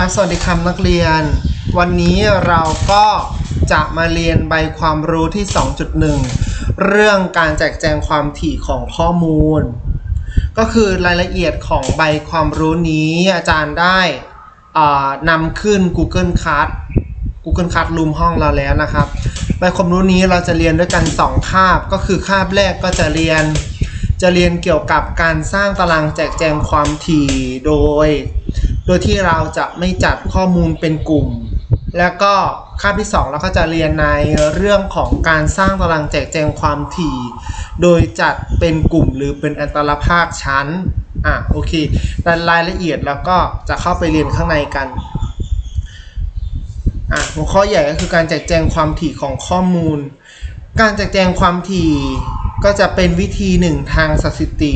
ค่ะสวัสดีครับนักเรียน วันนี้เราก็จะมาเรียนใบความรู้ที่ 2.1 เรื่องการแจกแจงความถี่ของข้อมูล ก็คือรายละเอียดของใบความรู้นี้อาจารย์ได้นำขึ้น Google Class Google Classroom ห้องเราแล้วนะครับ ใบความรู้นี้เราจะเรียนด้วยกัน 2 คาบ ก็คือคาบแรกก็จะเรียน จะเรียนเกี่ยวกับการสร้างตารางแจกแจงความถี่โดย โดยที่เราจะไม่จัดข้อมูลเป็นกลุ่ม แล้วก็คาบที่ 2 เราก็จะเรียนในเรื่องของการสร้างตารางแจกแจงความถี่ โดยจัดเป็นกลุ่มหรือเป็นอัตราภาคชั้น อะโอเคแต่รายละเอียดเราก็จะเข้าไปเรียนข้างในกัน อะหัวข้อใหญ่ก็คือการแจกแจงความถี่ของข้อมูล การแจกแจงความถี่ก็จะเป็นวิธีหนึ่งทางสถิติ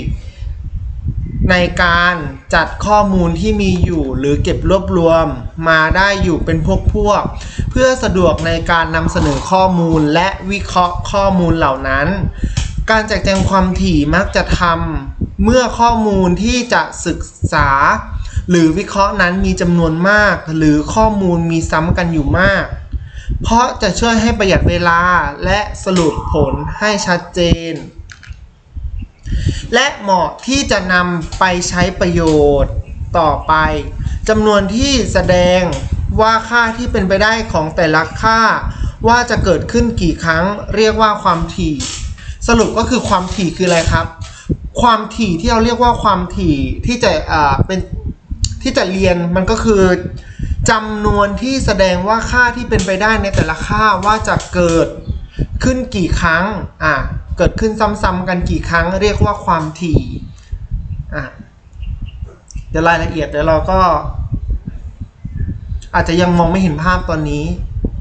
ในการจัดข้อมูลที่มีอยู่หรือเก็บรวบรวมมาได้อยู่เป็นพวกพวก เพื่อสะดวกในการนำเสนอข้อมูลและวิเคราะห์ข้อมูลเหล่านั้น การแจกแจงความถี่มักจะทำเมื่อข้อมูลที่จะศึกษา หรือวิเคราะห์นั้นมีจำนวนมาก หรือข้อมูลมีซ้ำกันอยู่มาก เพราะจะช่วยให้ประหยัดเวลาและสรุปผลให้ชัดเจน และเหมาะที่จะนำไปใช้ประโยชน์ต่อไปจำนวนที่แสดงว่าค่าที่เป็นไปได้ของแต่ละค่า ว่าจะเกิดขึ้นกี่ครั้ง เรียกว่าความถี่ สรุปก็คือความถี่คืออะไรครับ ความถี่ที่เราเรียกว่าความถี่ที่จะอ่าเป็นที่จะเรียนมันก็คือจำนวนที่แสดงว่าค่าที่เป็นไปได้ในแต่ละค่าว่าจะเกิดขึ้นกี่ครั้งอะ เกิดขึ้นซ้ำๆกันกี่ครั้งเรียกว่าความถี่อะเดี๋ยวรายละเอียดเดี๋ยวเราก็ อาจจะยังมองไม่เห็นภาพตอนนี้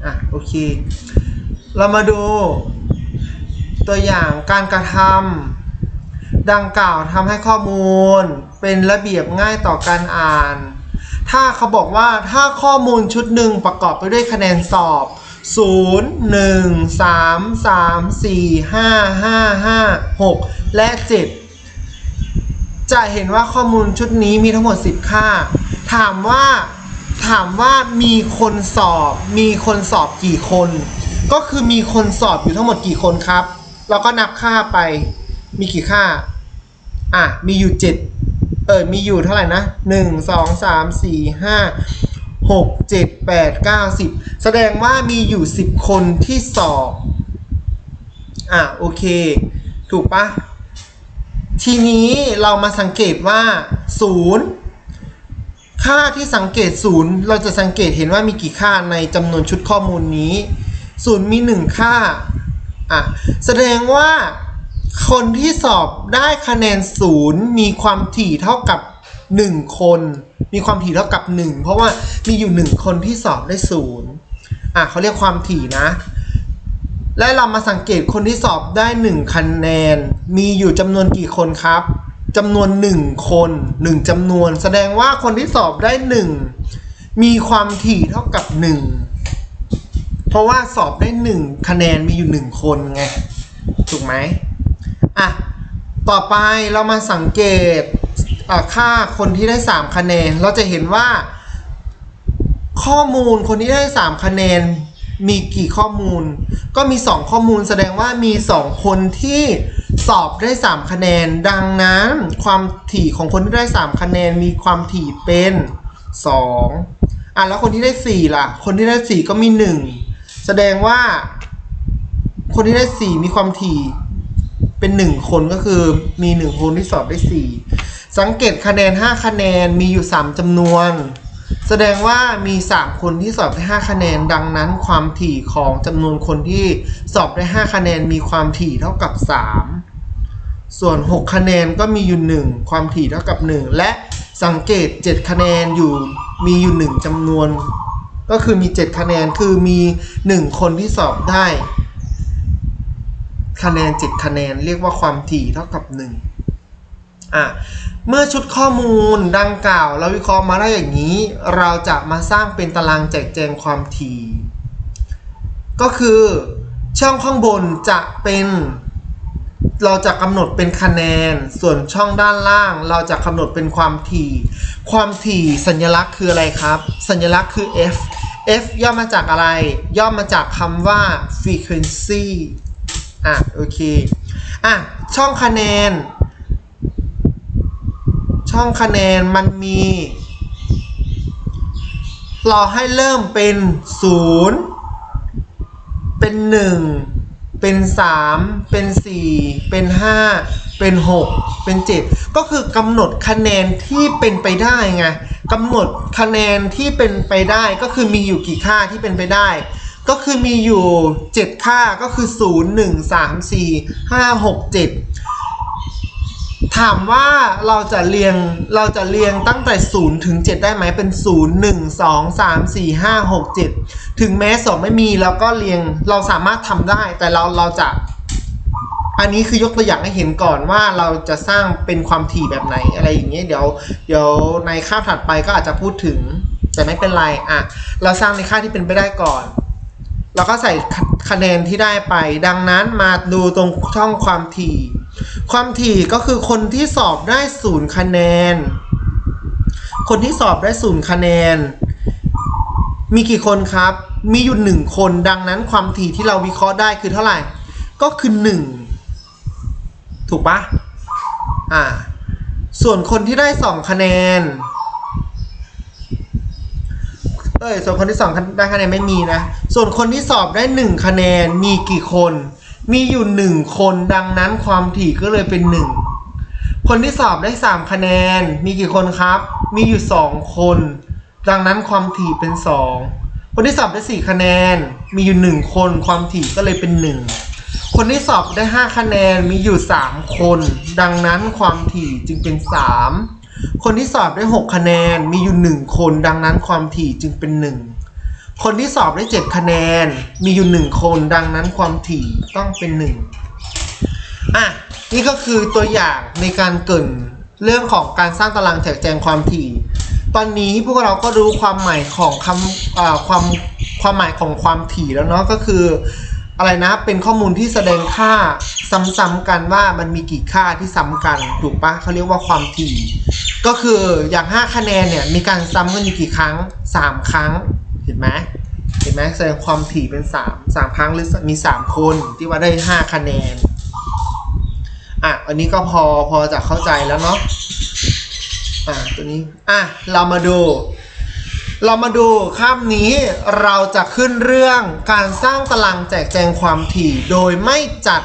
อะโอเค เรามาดู ตัวอย่างการกระทำดังกล่าวทำให้ข้อมูล เป็นระเบียบง่ายต่อการอ่าน ถ้าเขาบอกว่าถ้าข้อมูลชุดหนึ่งประกอบไปด้วยคะแนนสอบ 0 1 3 3 4 5 5 5 6และ7จะเห็นว่าข้อมูลชุดนี้มีทั้งหมด 10 ค่า ถามว่าถามว่ามีคนสอบ มีคนสอบกี่คน ก็คือมีคนสอบอยู่ทั้งหมดกี่คนครับเราก็นับค่าไป มีกี่ค่า อะ มีอยู่ 7 เออมีอยู่เท่าไหร่นะ 1 2 3 4 5 6 7 8 9 10 แสดงว่ามีอยู่ 10 คนที่สอบอะโอเค ถูกปะทีนี้เรามาสังเกตว่า 0 ค่าที่สังเกต 0 เราจะสังเกตเห็นว่ามีกี่ค่าในจำนวนชุดข้อมูลนี้ 0 มี 1 ค่าอะแสดงว่าคนที่สอบได้คะแนน 0 มีความถี่เท่ากับ 1 คน มีความถี่เท่ากับ 1 เพราะว่ามีอยู่ 1 คนที่สอบได้0อะเขาเรียกความถี่นะ และเรามาสังเกตคนที่สอบได้ 1คะแนน มีอยู่จำนวนกี่คนครับจำนวน 1 คน 1จำนวน แสดงว่าคนที่สอบได้ 1 มีความถี่เท่ากับ 1 เพราะว่าสอบได้ 1 คะแนนมีอยู่ 1 คนไง ถูกไหมอะ ต่อไปเรามาสังเกต ค่าคนที่ได้ 3 คะแนน เราจะเห็นว่า ข้อมูลคนที่ได้ 3 คะแนนมีกี่ข้อมูล ก็มี 2 ข้อมูลแสดงว่ามี 2 คนที่สอบได้ 3 คะแนน ดังนั้นความถี่ของคนที่ได้ 3 คะแนนมีความถี่เป็น 2อะแล้วคนที่ได้ 4 ล่ะ คนที่ได้ 4 ก็มี 1 แสดงว่า คนที่ได้ 4 มีความถี่เป็น 1 คนก็คือมี 1 คนที่สอบได้ 4 สังเกตคะแนน 5 คะแนนมีอยู่ 3จำนวน แสดงว่ามี 3 คนที่สอบได้ 5 คะแนน ดังนั้นความถี่ของจำนวนคนที่สอบได้ 5 คะแนนมีความถี่เท่ากับ 3 ส่วน 6 คะแนนก็มีอยู่ 1 ความถี่เท่ากับ 1 และสังเกต 7 คะแนนอยู่มีอยู่ 1จำนวน ก็คือมี 7 คะแนนคือมี 1 คนที่สอบได้ คะแนน 7 คะแนน เรียกว่าความถี่เท่ากับ 1อะ เมื่อชุดข้อมูลดังกล่าวเราวิเคราะห์มาได้อย่างนี้ เราจะมาสร้างเป็นตารางแจกแจงความถี่ก็คือช่องข้างบนจะเป็น เราจะกำหนดเป็นคะแนน ส่วนช่องด้านล่าง เราจะกำหนดเป็นความถี่ ความถี่สัญลักษณ์คืออะไรครับ สัญลักษณ์คือ f f ย่อมาจากอะไร ย่อมาจากคำว่า frequency อะโอเคอะช่องคะแนน ช่องคะแนนมันมี เราให้เริ่มเป็น 0 เป็น 1 เป็น 3 เป็น 4 เป็น 5 เป็น 6 เป็น 7 ก็คือกำหนดคะแนนที่เป็นไปได้ไงกำหนดคะแนนที่เป็นไปได้ก็คือมีอยู่กี่ค่าที่เป็นไปได้ก็คือมีอยู่ 7 ค่าก็คือ 0 1 3 4 5 6 7 ถามว่าเราจะเรียงเราจะเรียงตั้งแต่ 0 ถึง 7 ได้ไหมเป็น 0 1 2 3 4 5 6 7 ถึงแม้สองไม่มีเราก็เรียงเราสามารถทำได้แต่เราเราจะ อันนี้คือยกตัวอย่างให้เห็นก่อนว่าเราจะสร้างเป็นความถี่แบบไหนอะไรอย่างเงี้ยเดี๋ยวเดี๋ยวในค่าบถัดไปก็อาจจะพูดถึง แต่ไม่เป็นไรอะเราสร้างในค่าที่เป็นไปได้ก่อนแล้วก็ใส่คะแนนที่ได้ไป ดังนั้นมาดูตรงช่องความถี่ ความถี่ก็คือคนที่สอบได้ศูนย์คะแนน คนที่สอบได้ศูนย์คะแนน มีกี่คนครับ มีอยู่หนึ่งคนดังนั้นความถี่ที่เราวิเคราะห์ได้คือเท่าไหร่ ก็คือหนึ่งถูกปะอ่า ส่วนคนที่ได้สองคะแนน เอ้ย ส่วนคนที่สองได้คะแนนไม่มีนะ ส่วนคนที่สอบได้หนึ่งคะแนนมีกี่คน มีอยู่หนึ่งคนดังนั้นความถี่ก็เลยเป็นหนึ่งคนที่สอบได้สามคะแนน มีกี่คนครับ มีอยู่สองคน ดังนั้นความถี่เป็นสองคนที่สอบได้สี่คะแนน มีอยู่หนึ่งคน ความถี่ก็เลยเป็นหนึ่งคนที่สอบได้ห้าคะแนน มีอยู่สามคน ดังนั้นความถี่จึงเป็นสามคนที่สอบได้หกคะแนน มีอยู่หนึ่งคน ดังนั้นความถี่จึงเป็นหนึ่ง คนที่สอบได้เจ็ดคะแนน มีอยู่หนึ่งคน ดังนั้นความถี่ต้องเป็นหนึ่งอะ นี่ก็คือตัวอย่างในการเกินเรื่องของการสร้างตารางแจกแจงความถี่ ตอนนี้พวกเราก็รู้ความหมายของคำความความหมายของความถี่แล้วเนาะก็คืออะไรนะ เป็นข้อมูลที่แสดงค่าซ้ำๆกันว่ามันมีกี่ค่าที่ซ้ำกันถูกปะเขาเรียกว่าความถี่ ก็คืออย่าง 5 คะแนนเนี่ยมีการซ้ำกันอยู่กี่ครั้ง 3 ครั้ง เห็นไหมเห็นไหมแสดงความถี่เป็น3 3ครั้งหรือมี3คนที่ว่าได้5คะแนนอะอันนี้ก็พอพอจะเข้าใจแล้วเนาะอะตัวนี้อะเรามาดู เรามาดูข้ามนี้เราจะขึ้นเรื่องการสร้างตารางแจกแจงความถี่โดยไม่จัด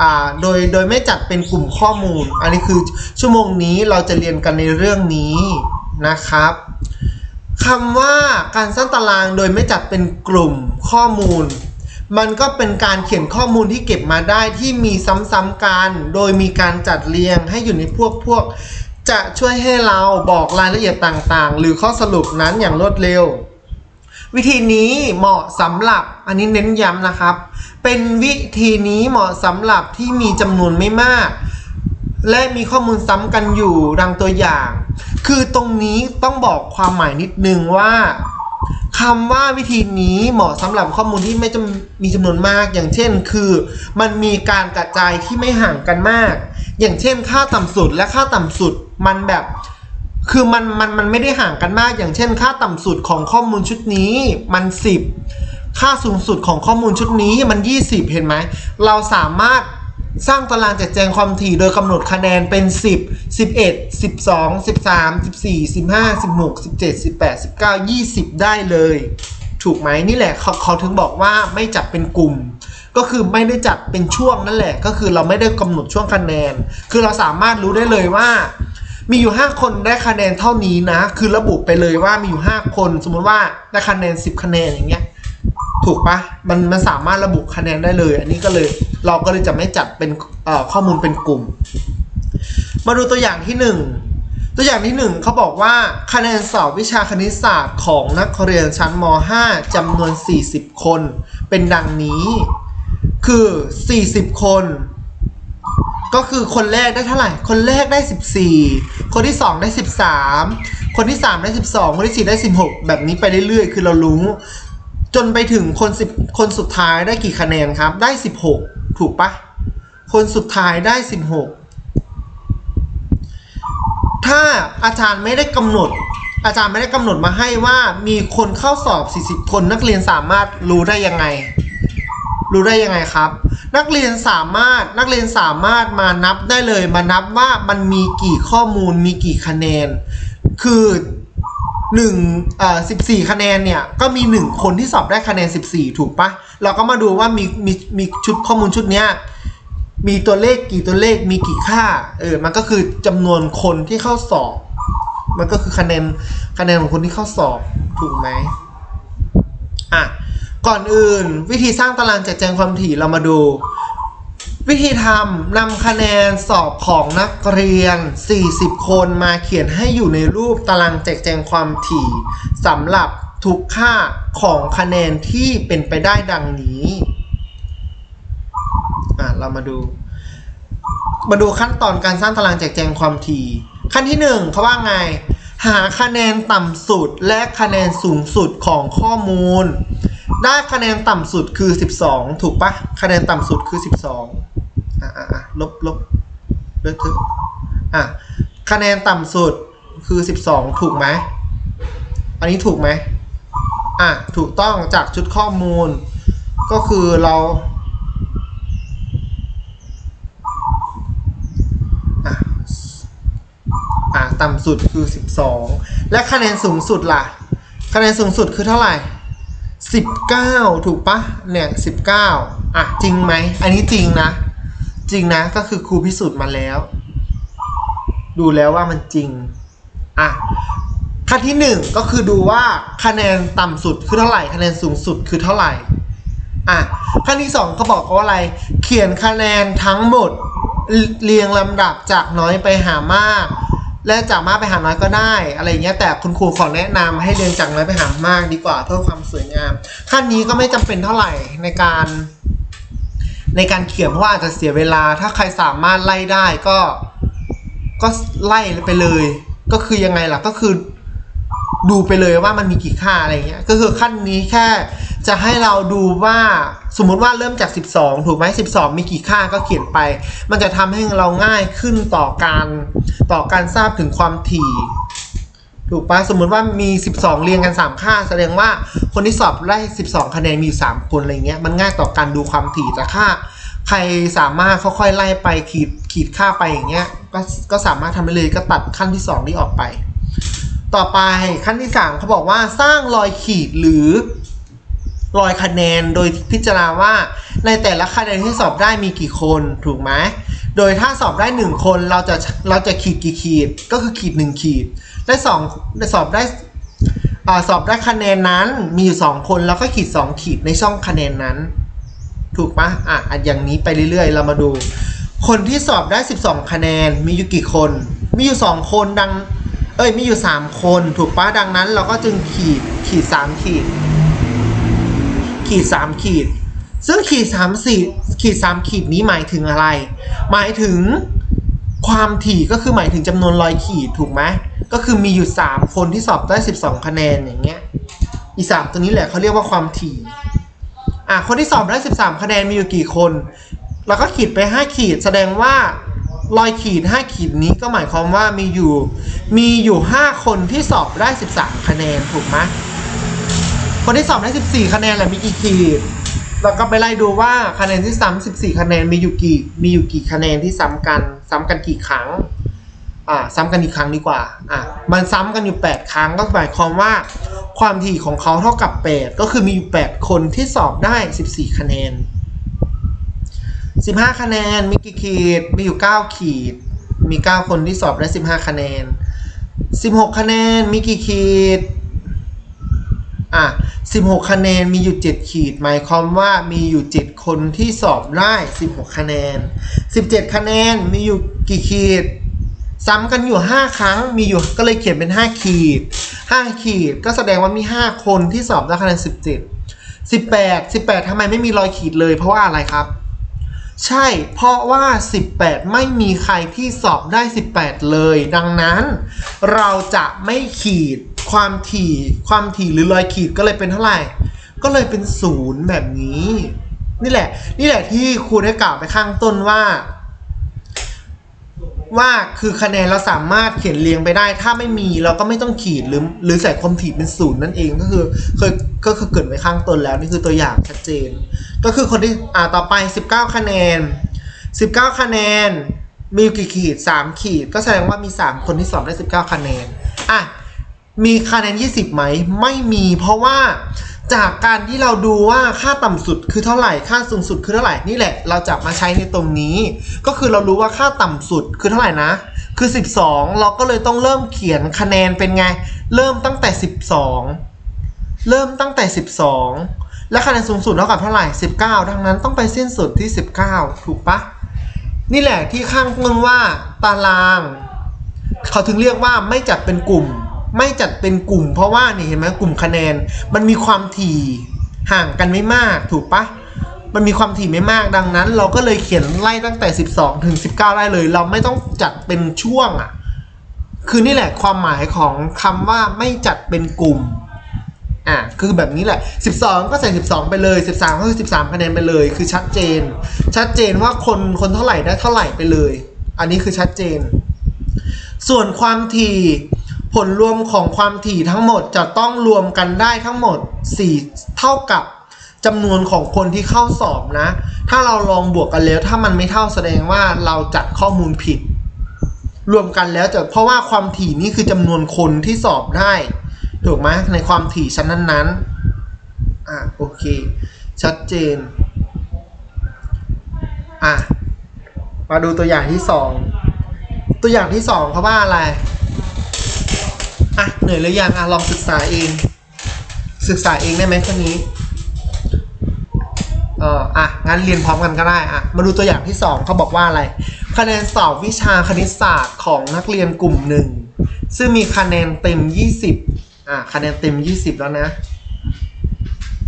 อ่าโดยโดยไม่จัดเป็นกลุ่มข้อมูล อันนี้คือชั่วโมงนี้เราจะเรียนกันในเรื่องนี้นะครับ คำว่าการสร้างตารางโดยไม่จัดเป็นกลุ่มข้อมูล มันก็เป็นการเขียนข้อมูลที่เก็บมาได้ที่มีซ้ำๆกัน โดยมีการจัดเรียงให้อยู่ในพวกพวก จะช่วยให้เราบอกรายละเอียดต่างๆ หรือข้อสรุปนั้นอย่างรวดเร็ว วิธีนี้เหมาะสำหรับอันนี้เน้นย้ำนะครับ เป็นวิธีนี้เหมาะสำหรับที่มีจำนวนไม่มาก และมีข้อมูลซ้ำกันอยู่ดังตัวอย่าง คือตรงนี้ต้องบอกความหมายนิดนึงว่าคำว่าวิธีนี้เหมาะสำหรับข้อมูลที่ไม่จำมีจำนวนมาก อย่างเช่น คือ มันมีการกระจายที่ไม่ห่างกันมาก อย่างเช่น ค่าต่ำสุดและค่าต่ำสุดมันแบบ คือมันมันมันไม่ได้ห่างกันมาก อย่างเช่น ค่าต่ำสุดของข้อมูลชุดนี้มัน 10 ค่าสูงสุดของข้อมูลชุดนี้มัน 20 เห็นไหม เราสามารถ สร้างตารางแจกแจงความถี่โดยกำหนดคะแนนเป็น 10 11 12 13 14 15 16 17 18 19 20 ได้เลย ถูกไหมนี่แหละเขาเขาถึงบอกว่าไม่จัดเป็นกลุ่ม ก็คือไม่ได้จัดเป็นช่วงนั่นแหละ ก็คือเราไม่ได้กำหนดช่วงคะแนน คือเราสามารถรู้ได้เลยว่า มีอยู่ 5 คนได้คะแนนเท่านี้นะ คือระบุไปเลยว่ามีอยู่ 5 คน สมมติว่าได้คะแนน 10 คะแนนอย่างเงี้ย ถูกปะมันมันสามารถระบุคะแนนได้เลย อันนี้ก็เลยเราก็เลยจะไม่จัดเป็นข้อมูลเป็นกลุ่ม มาดูตัวอย่างที่หนึ่งตัวอย่างที่หนึ่งเขาบอกว่าคะแนนสอบวิชาคณิตศาสตร์ของนักเรียนชั้นม .5 จำนวน 40 คน เป็นดังนี้ คือ 40 คน ก็คือคนแรกได้เท่าไหร่ คนแรกได้ 14 คนที่ 2 ได้ 13 คนที่ 3 ได้ 12 คนที่ 4 ได้ 16 แบบนี้ไปเรื่อยๆ คือเรารู้ จนไปถึงคนสิบคนสุดท้ายได้กี่คะแนนครับ ได้ 16 ถูกปะคนสุดท้ายได้ 16 ถ้าอาจารย์ไม่ได้กำหนด อาจารย์ไม่ได้กำหนดมาให้ว่ามีคนเข้าสอบ 40 คนนักเรียนสามารถรู้ได้ยังไง รู้ได้ยังไงครับ นักเรียนสามารถนักเรียนสามารถมานับได้เลยมานับว่ามันมีกี่ข้อมูลมีกี่คะแนน คือ หนึ่งเอ่อสิบสี่คะแนนเนี่ย ก็มีหนึ่งคนที่สอบได้คะแนนสิบสี่ถูกปะเราก็มาดูว่ามีมีมีชุดข้อมูลชุดเนี้ยมีตัวเลขกี่ตัวเลขมีกี่ค่า เออ มันก็คือจำนวนคนที่เข้าสอบ มันก็คือคะแนนคะแนนของคนที่เข้าสอบถูกไหมอะก่อนอื่นวิธีสร้างตารางแจกแจงความถี่เรามาดู วิธีทำนำคะแนนสอบของนักเรียน 40 คนมาเขียนให้อยู่ในรูปตารางแจกแจงความถี่สำหรับทุกค่าของคะแนนที่เป็นไปได้ดังนี้อะเรามาดู มาดูขั้นตอนการสร้างตารางแจกแจงความถี่ขั้นที่หนึ่งเขาว่าไง หาคะแนนต่ำสุดและคะแนนสูงสุดของข้อมูลได้คะแนนต่ำสุดคือ 12 ถูกปะคะแนนต่ำสุดคือ 12 อะอะอะลบลบเลิกเถออะคะแนนต่ำสุดคือ 12 ถูกไหม อันนี้ถูกไหมอะถูกต้องจากชุดข้อมูล ก็คือเราอะอะต่ำสุดคือ 12 และคะแนนสูงสุดล่ะ คะแนนสูงสุดคือเท่าไหร่ 19 ถูกปะเนี่ย 19 อะ จริงไหม อันนี้จริงนะ จริงนะก็คือครูพิสูจน์มาแล้ว ดูแล้วว่ามันจริงอะขั้นที่หนึ่งก็คือดูว่าคะแนนต่ำสุดคือเท่าไหร่คะแนนสูงสุดคือเท่าไหร่อะขั้นที่สองเขาบอกว่าอะไร เขียนคะแนนทั้งหมดเรียงลำดับจากน้อยไปหามาก และจากมากไปหาน้อยก็ได้ อะไรเงี้ยแต่คุณครูขอแนะนำให้เรียงจากน้อยไปหามากดีกว่าเพื่อความสวยงาม ขั้นนี้ก็ไม่จำเป็นเท่าไหร่ในการ ในการเขียนเพราะว่าอาจจะเสียเวลา ถ้าใครสามารถไล่ได้ก็ ก็ไล่ไปเลย ก็คือยังไงล่ะก็คือ ดูไปเลยว่ามันมีกี่ค่าอะไรเงี้ย ก็คือขั้นนี้แค่จะให้เราดูว่าสมมุติว่าเริ่มจาก 12 ถูกไหม12 มีกี่ค่าก็เขียนไป มันจะทำให้เราง่ายขึ้นต่อการต่อการทราบถึงความถี่ ถูกปะสมมุติว่ามี 12 เรียงกัน 3 ค่า แสดงว่าคนที่สอบได้ 12 คะแนนมีอยู่ 3 คนอะไรเงี้ยมันง่ายต่อการดูความถี่แต่ค่า ใครสามารถค่อยๆไล่ไปขีดขีดค่าไปอย่างเงี้ยก็ก็สามารถทำได้เลยก็ตัดขั้นที่ 2 นี้ออกไป ต่อไปขั้นที่ 3เขาบอกว่าสร้างรอยขีดหรือรอยคะแนนโดยพิจารณาว่าในแต่ละคะแนนที่สอบได้มีกี่คนถูกไหมโดยถ้าสอบได้ 1 คนเราจะเราจะขีดกี่ขีดก็คือขีด 1 ขีด ได้สองได้สอบได้สอบได้คะแนนนั้นมีอยู่2คนแล้วก็ขีด2ขีดในช่องคะแนนนั้น ถูกปะอะอะอย่างนี้ไปเรื่อยๆ เรามาดู คนที่สอบได้ 12 คะแนนมีอยู่กี่คน มีอยู่ 2 คนดัง เอ้ยมีอยู่ 3 คน ถูกปะดังนั้น เราก็จึงขีดขีด 3 ขีด ขีด 3 ขีด ซึ่งขีด3สี่ขีด 3 ขีดนี้หมายถึงอะไร หมายถึงความถี่ก็คือหมายถึงจำนวนรอยขีดถูกไหม ก็คือมีอยู่ 3 คนที่สอบได้ 12 คะแนนอย่างเงี้ย อีสามตัวนี้แหละเขาเรียกว่าความถี่ อะคนที่สอบได้ 13 คะแนนมีอยู่กี่คน เราก็ขีดไป 5 ขีด แสดงว่ารอยขีด 5 ขีดนี้ก็หมายความว่ามีอยู่ มีอยู่ 5 คนที่สอบได้ 13 คะแนนถูกไหมคนที่สอบได้ 14 คะแนนแหละมีกี่ขีด เราก็ไปไล่ดูว่าคะแนนที่ซ้ำ14 คะแนนมีอยู่กี่ มีอยู่กี่คะแนนที่ซ้ำกัน ซ้ำกันกี่ครั้ง อ่าซ้ำกันอีกครั้งดีกว่าอะมันซ้ำกันอยู่ 8 ครั้งก็หมายความว่า ความถี่ของเขาเท่ากับ 8 ก็คือมีอยู่ 8 คนที่สอบได้ 14 คะแนน 15 คะแนนมีกี่ขีดมีอยู่ 9 ขีด มี 9 คนที่สอบได้ 15 คะแนน 16 คะแนนมีกี่ขีดอะ16 คะแนนมีอยู่ 7 ขีด หมายความว่ามีอยู่ 7 คนที่สอบได้ 16 คะแนน 17 คะแนนมีอยู่กี่ขีด ซ้ำกันอยู่ 5 ครั้งมีอยู่ก็เลยเขียนเป็น 5 ขีด 5 ขีดก็แสดงว่ามี 5 คนที่สอบได้คะแนน17 18 18ทำไมไม่มีรอยขีดเลยเพราะว่าอะไรครับ ใช่เพราะว่า 18 ไม่มีใครที่สอบได้ 18 เลย ดังนั้น เราจะไม่ขีดความถี่ความถี่หรือรอยขีดก็เลยเป็นเท่าไหร่ ก็เลยเป็นศูนย์แบบนี้ นี่แหละ นี่แหละที่ครูได้กล่าวไปข้างต้นว่า ว่าคือคะแนนเราสามารถเขียนเรียงไปได้ ถ้าไม่มีเราก็ไม่ต้องขีดหรือหรือใส่ความถี่เป็นศูนย์นั่นเองก็คือเคยก็คือเกิดไว้ข้างต้นแล้วนี่คือตัวอย่างชัดเจน ก็คือคนที่อ่าต่อไป 19 คะแนน 19 คะแนน มีกี่ขีด 3 ขีด ก็แสดงว่ามี 3 คนที่สอบได้ 19 คะแนนอะมีคะแนน 20ไหมไม่มีเพราะว่า จากการที่เราดูว่าค่าต่ำสุดคือเท่าไหร่ ค่าสูงสุดคือเท่าไหร่ นี่แหละ เราจะมาใช้ในตรงนี้ ก็คือเรารู้ว่าค่าต่ำสุดคือเท่าไหร่นะ คือ 12 เราก็เลยต้องเริ่มเขียนคะแนนเป็นไง เริ่มตั้งแต่ 12 เริ่มตั้งแต่ 12 และคะแนนสูงสุดเท่ากับเท่าไหร่ 19 ดังนั้นต้องไปสิ้นสุดที่ 19 ถูกปะ นี่แหละที่ข้างต้นว่าตาราง เขาถึงเรียกว่าไม่จัดเป็นกลุ่ม ไม่จัดเป็นกลุ่ม เพราะว่านี่เห็นไหมกลุ่มคะแนน มันมีความถี่ห่างกันไม่มากถูกปะมันมีความถี่ไม่มากดังนั้น เราก็เลยเขียนไล่ตั้งแต่ 12 ถึง 19ได้เลย เราไม่ต้องจัดเป็นช่วงอะคือนี่แหละความหมายของคำว่าไม่จัดเป็นกลุ่มอะคือแบบนี้แหละ 12 ก็ใส่ 12 ไปเลย 13 ก็คือ 13 คะแนนไปเลย คือชัดเจน ชัดเจนว่าคนคนเท่าไหร่ได้เท่าไหร่ไปเลย อันนี้คือชัดเจน ส่วนความถี่ ผลรวมของความถี่ทั้งหมดจะต้องรวมกันได้ทั้งหมด 4 เท่ากับจำนวนของคนที่เข้าสอบนะ ถ้าเราลองบวกกันแล้ว ถ้ามันไม่เท่าแสดงว่าเราจัดข้อมูลผิด รวมกันแล้วจะเพราะว่าความถี่นี่คือจำนวนคนที่สอบได้ ถูกไหมในความถี่ชั้นนั้นๆ อะโอเค ชัดเจน อะ มาดูตัวอย่างที่สอง ตัวอย่างที่สองเขาว่าอะไร อะเหนื่อยหรือยังอะลองศึกษาเอง ศึกษาเองได้ไหมข้อนี้เอออะงั้นเรียนพร้อมกันก็ได้อะมาดูตัวอย่างที่สองเขาบอกว่าอะไร คะแนนสอบวิชาคณิตศาสตร์ของนักเรียนกลุ่มหนึ่งซึ่งมีคะแนนเต็ม 20อะคะแนนเต็ม 20 แล้วนะ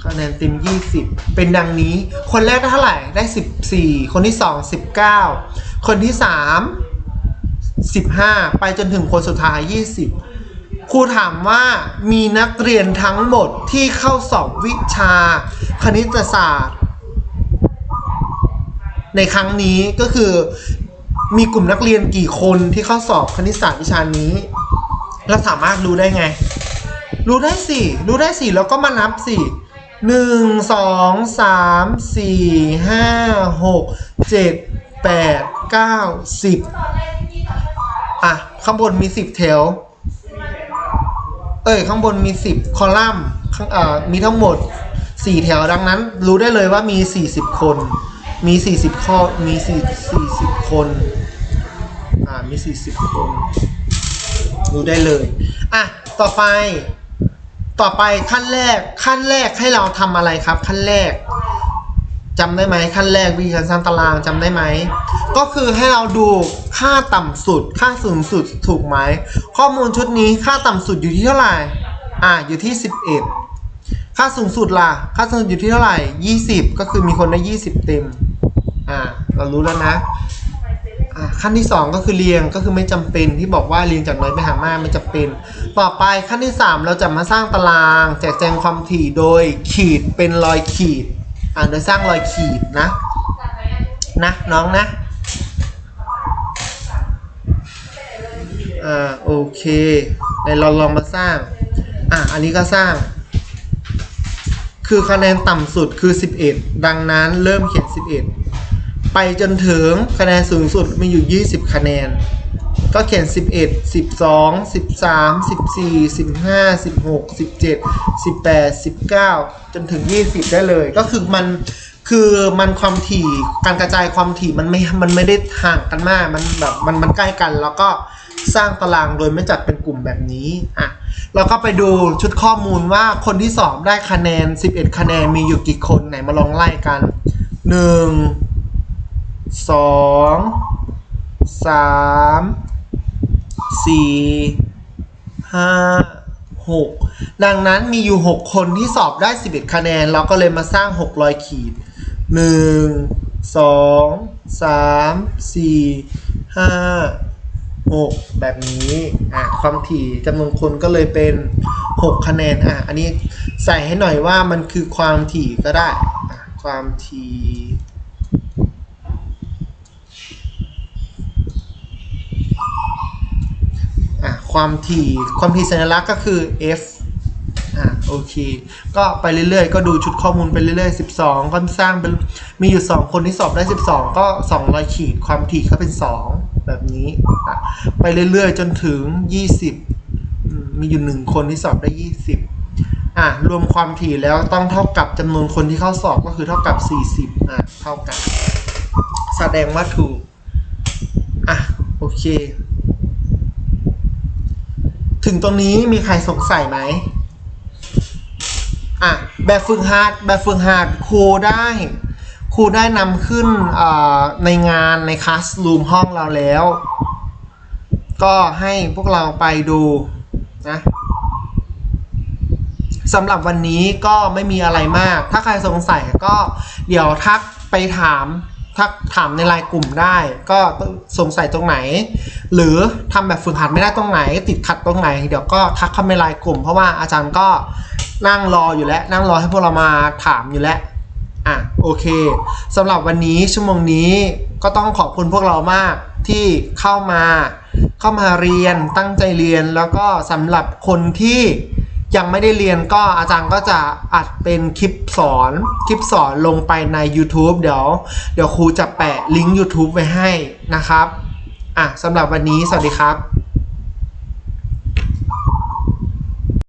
คะแนนเต็ม 20 เป็นดังนี้ คนแรกได้เท่าไหร่ได้ 14 คนที่ 2 19 คนที่ 3 15 ไปจนถึงคนสุดท้าย 20 ครูถามว่ามีนักเรียนทั้งหมดที่เข้าสอบวิชาคณิตศาสตร์ ในครั้งนี้ก็คือมีกลุ่มนักเรียนกี่คนที่เข้าสอบคณิตศาสตร์วิชานี้ เราสามารถรู้ได้ไง รู้ได้สิ รู้ได้สิแล้วก็มานับสิหนึ่งสองสามสี่ห้าหกเจ็ดแปดเก้าสิบอะ ข้างบนมีสิบแถว เอ้ยข้างบนมีสิบคอลัมน์ข้างอ่ามีทั้งหมดสี่แถวดังนั้น รู้ได้เลยว่ามีสี่สิบคน มีสี่สิบข้อมีสี่สิบคนอ่ามีสี่สิบคน รู้ได้เลยอะต่อไป ต่อไปขั้นแรกขั้นแรกให้เราทำอะไรครับ ขั้นแรก จำได้ไหมขั้นแรกวิธีการสร้างตารางจำได้ไหม ก็คือให้เราดูค่าต่ำสุด ค่าสูงสุดถูกไหม ข้อมูลชุดนี้ค่าต่ำสุดอยู่ที่เท่าไหร่ อ่าอยู่ที่ 11 ค่าสูงสุดล่ะ ค่าสูงสุดอยู่ที่เท่าไหร่ 20 ก็คือมีคนได้ 20 เต็ม อ่า เรารู้แล้วนะอะขั้นที่ 2 ก็คือเรียงก็คือไม่จำเป็นที่บอกว่าเรียงจากน้อยไปหามากไม่จำเป็น ต่อไปขั้นที่ 3 เราจะมาสร้างตาราง แจกแจงความถี่โดยขีดเป็นรอยขีด อ่าโดยสร้างรอยขีดนะ นะน้องนะอ่าโอเคเดี๋ยวเราลองมาสร้าง อะอันนี้ก็สร้าง คือคะแนนต่ำสุดคือ 11 ดังนั้นเริ่มเขียน 11 ไปจนถึงคะแนนสูงสุดมีอยู่ 20 คะแนน ก็เขียน 11 12 13 14 15 16 17 18 19 จนถึง 20 ได้เลย ก็คือมันคือมันความถี่การกระจายความถี่มันไม่ มันไม่ได้ห่างกันมาก มันแบบมันมันใกล้กัน แล้วก็สร้างตารางโดยไม่จัดเป็นกลุ่มแบบนี้อะเราก็ไปดูชุดข้อมูลว่าคนที่สอบได้คะแนน 11 คะแนนมีอยู่กี่คนไหนมาลองไล่กัน1สอ งสามสี่หกดังนั้นมีอยู่หกคนที่สอบได้สิบเอ็ดคะแนน เราก็เลยมาสร้างหกรอยขีดหนึ่งสองสามสี่หกแบบนี้อะความถี่จำนวนคนก็เลยเป็นหกคะแนนอะอันนี้ใส่ให้หน่อยว่ามันคือความถี่ก็ได้ ความถี่อะ ความถี่ความถี่สัญลักษณ์ก็คือ f อะโอเค ก็ไปเรื่อยๆ ก็ดูชุดข้อมูลไปเรื่อยๆ 12 ก็สร้างเป็นมีอยู่ 2 คนที่สอบได้ 12 ก็ 200 ขีดความถี่ก็เป็น 2 แบบนี้อะไปเรื่อยๆ จนถึง 20มมีอยู่ 1 คนที่สอบได้ 20อะรวมความถี่แล้วต้องเท่ากับจำนวนคนที่เข้าสอบก็คือเท่ากับ 40อะเท่ากัน แสดงว่าถูกอะโอเค ถึงตรงนี้มีใครสงสัยไหมอะแบบฝึกหัดแบบฝึกหัดครูได้ครูได้นำขึ้นในงานในคลาสรูมห้องเราแล้ว ก็ให้พวกเราไปดูนะสำหรับวันนี้ก็ไม่มีอะไรมาก ถ้าใครสงสัยก็เดี๋ยวทักไปถาม ทักถามในไลน์กลุ่มได้ ก็สงสัยตรงไหน หรือทำแบบฝึกหัดไม่ได้ตรงไหน ติดขัดตรงไหน เดี๋ยวก็ทักเข้าในไลน์กลุ่ม เพราะว่าอาจารย์ก็นั่งรออยู่แล้ว นั่งรอให้พวกเรามาถามอยู่แล้วอะโอเคสำหรับวันนี้ชั่วโมงนี้ก็ต้องขอบคุณพวกเรามากที่เข้ามาเข้ามาเรียนตั้งใจเรียนแล้วก็สำหรับคนที่ ยังไม่ได้เรียนก็อาจารย์ก็จะอัดเป็นคลิปสอนคลิปสอนลงไปใน YouTube เดี๋ยว เดี๋ยวครูจะแปะลิงก์ YouTube ไว้ให้นะครับ อะสำหรับวันนี้สวัสดีครับ